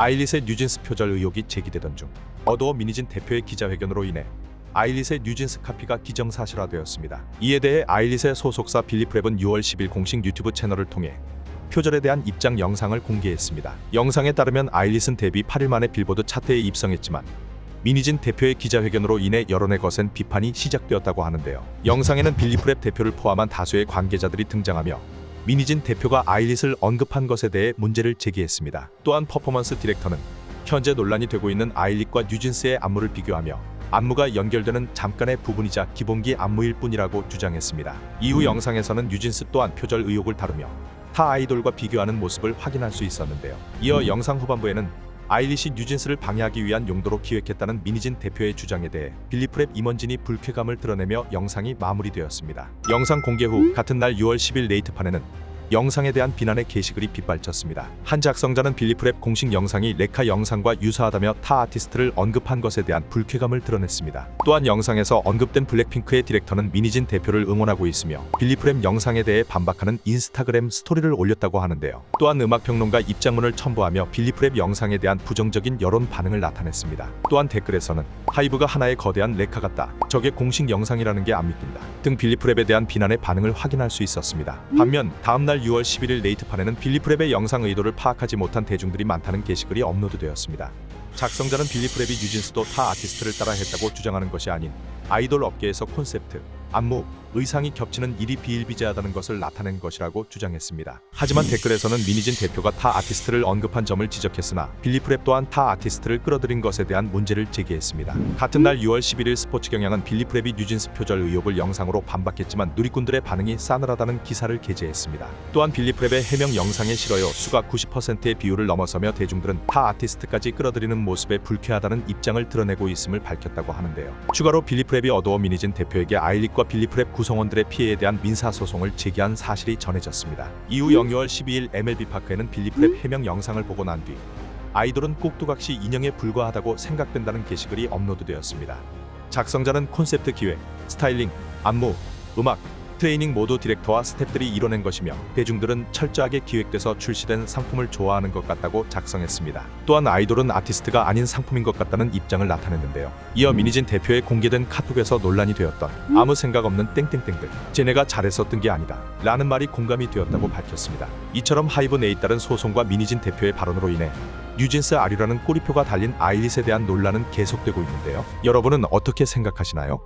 아일릿의 뉴진스 표절 의혹이 제기되던 중 어도어 미니진 대표의 기자회견으로 인해 아일릿의 뉴진스 카피가 기정사실화되었습니다. 이에 대해 아일릿의 소속사 빌리프랩은 6월 10일 공식 유튜브 채널을 통해 표절에 대한 입장 영상을 공개했습니다. 영상에 따르면 아일릿은 데뷔 8일 만에 빌보드 차트에 입성했지만 미니진 대표의 기자회견으로 인해 여론의 거센 비판이 시작되었다고 하는데요. 영상에는 빌리프랩 대표를 포함한 다수의 관계자들이 등장하며 미니진 대표가 아일릿을 언급한 것에 대해 문제를 제기했습니다. 또한 퍼포먼스 디렉터는 현재 논란이 되고 있는 아일릿과 뉴진스의 안무를 비교하며 안무가 연결되는 잠깐의 부분이자 기본기 안무일 뿐이라고 주장했습니다. 이후 영상에서는 뉴진스 또한 표절 의혹을 다루며 타 아이돌과 비교하는 모습을 확인할 수 있었는데요. 이어 영상 후반부에는 아일릿이 뉴진스를 방해하기 위한 용도로 기획했다는 미니진 대표의 주장에 대해 빌리프랩 임원진이 불쾌감을 드러내며 영상이 마무리되었습니다. 영상 공개 후 같은 날 6월 10일 네이트판에는 영상에 대한 비난의 게시글이 빗발쳤습니다. 한 작성자는 빌리프랩 공식 영상이 레카 영상과 유사하다며 타 아티스트를 언급한 것에 대한 불쾌감을 드러냈습니다. 또한 영상에서 언급된 블랙핑크의 디렉터는 미니진 대표를 응원하고 있으며 빌리프랩 영상에 대해 반박하는 인스타그램 스토리를 올렸다고 하는데요. 또한 음악평론가 입장문을 첨부하며 빌리프랩 영상에 대한 부정적인 여론 반응을 나타냈습니다. 또한 댓글에서는 하이브가 하나의 거대한 레카 같다. 저게 공식 영상이라는 게 안 믿긴다. 등 빌리프랩에 대한 비난의 반응을 확인할 수 있었습니다. 반면 다음날 6월 11일 네이트판에는 빌리프랩의 영상 의도를 파악하지 못한 대중들이 많다는 게시글이 업로드되었습니다. 작성자는 빌리프랩이 뉴진스도 타 아티스트를 따라 했다고 주장하는 것이 아닌 아이돌 업계에서 콘셉트, 안무, 의상이 겹치는 일이 비일비재하다는 것을 나타낸 것이라고 주장했습니다. 하지만 댓글에서는 미니진 대표가 타 아티스트를 언급한 점을 지적했으나 빌리프랩 또한 타 아티스트를 끌어들인 것에 대한 문제를 제기했습니다. 같은 날 6월 11일 스포츠 경향은 빌리프랩이 뉴진스 표절 의혹을 영상으로 반박했지만 누리꾼들의 반응이 싸늘하다는 기사를 게재했습니다. 또한 빌리프랩의 해명 영상에 실어요 수가 90%의 비율을 넘어서며 대중들은 타 아티스트까지 끌어들이는 모습에 불쾌하다는 입장을 드러내고 있음을 밝혔다고 하는데요. 추가로 빌리프랩이 어도어 미니진 대표에게 아일릿과 빌리프랩 구성원들의 피해에 대한 민사 소송을 제기한 사실이 전해졌습니다. 이후 0월 12일 MLB 파크에는 빌리프랩 해명 영상을 보고 난 뒤 아이돌은 꼭두각시 인형에 불과하다고 생각된다는 게시글이 업로드되었습니다. 작성자는 콘셉트 기획, 스타일링, 안무, 음악, 트레이닝 모두 디렉터와 스태프들이 이뤄낸 것이며 대중들은 철저하게 기획돼서 출시된 상품을 좋아하는 것 같다고 작성했습니다. 또한 아이돌은 아티스트가 아닌 상품인 것 같다는 입장을 나타냈는데요. 이어 미니진 대표의 공개된 카톡에서 논란이 되었던 아무 생각 없는 땡땡땡들 쟤네가 뜬게 아니다 라는 말이 공감이 되었다고 밝혔습니다. 이처럼 하이브네에 따른 소송과 미니진 대표의 발언으로 인해 뉴진스 아류라는 꼬리표가 달린 아일릿에 대한 논란은 계속되고 있는데요. 여러분은 어떻게 생각하시나요?